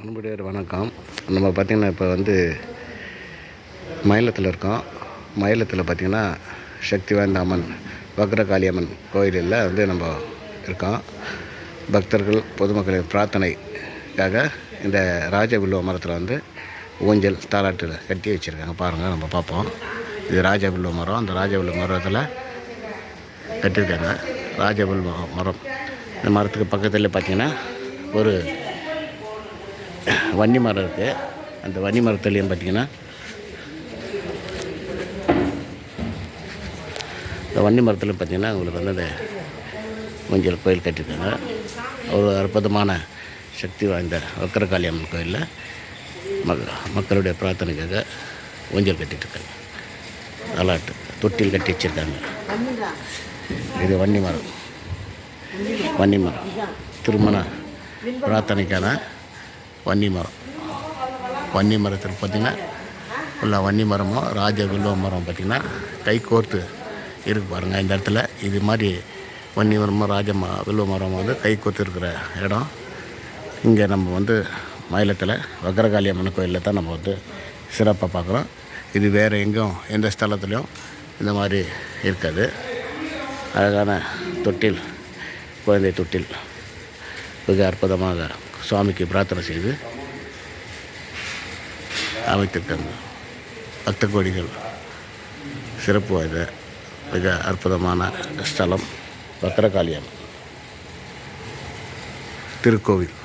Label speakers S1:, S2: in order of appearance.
S1: அன்புடையார் வணக்கம். நம்ம பார்த்திங்கன்னா இப்போ வந்து மயிலத்தில் இருக்கோம். மயிலத்தில் பார்த்திங்கன்னா சக்தி வாய்ந்த அம்மன் பக்ரகாளி அம்மன் கோயிலில் வந்து நம்ம இருக்கோம். பக்தர்கள் பொதுமக்களின் பிரார்த்தனைக்காக இந்த ராஜ வில்லுவ மரத்தில் வந்து ஊஞ்சல் தாலாட்டில் கட்டி வச்சுருக்காங்க. பாருங்கள் நம்ம பார்ப்போம். இது ராஜ வில்லுவ மரம். அந்த ராஜ வில்லுவ மரத்தில் கட்டியிருக்காங்க. ராஜபுல் மரம் மரம். இந்த மரத்துக்கு பக்கத்தில் பார்த்தீங்கன்னா ஒரு வன்னி மரம் இருக்குது அந்த வன்னி மரத்துலேயும் பார்த்தீங்கன்னா இந்த வன்னி மரத்துலையும் பார்த்தீங்கன்னா உங்களுக்கு வந்து அந்த ஊஞ்சல் கோயில் கட்டியிருக்காங்க. ஒரு அற்புதமான சக்தி வாய்ந்த வக்கரகாளி அம்மன் கோயிலில் மக் மக்களுடைய பிரார்த்தனைக்காக ஊஞ்சல் கட்டிட்டுருக்காங்க நல்லாட்டு தொட்டில் கட்டி வச்சுருக்காங்க. இது வன்னி மரம். வன்னி மரம். திருமண பிரார்த்தனைக்கான வன்னி மரம் வன்னி மரத்தில் பார்த்திங்கன்னா உள்ள வன்னி மரமும் ராஜ வில்வ மரம் பார்த்திங்கன்னா கை கோர்த்து இருக்கு பாருங்கள் இந்த இடத்துல இது மாதிரி வன்னி மரமும் ராஜ ம வில்வ மரம் வந்து கை கோர்த்து இருக்கிற இடம். இங்கே நம்ம வந்து மயிலத்தில் வக்கரகாளி அம்மன் கோயிலில் தான் நம்ம வந்து சிறப்பாக பார்க்குறோம். இது வேறு எங்கேயும் எந்த ஸ்தலத்துலேயும் இந்த மாதிரி இருக்காது. அழகான தொட்டில் குழந்தை தொட்டில். மிக அற்புதமாக சுவாமிக்கு பிரார்த்தனை செய்து அமைத்திருக்காங்க. பக்த கோடிகள். சிறப்பு வாய்ந்த மிக அற்புதமான ஸ்தலம் பத்திரகாளியம் திருக்கோவில்.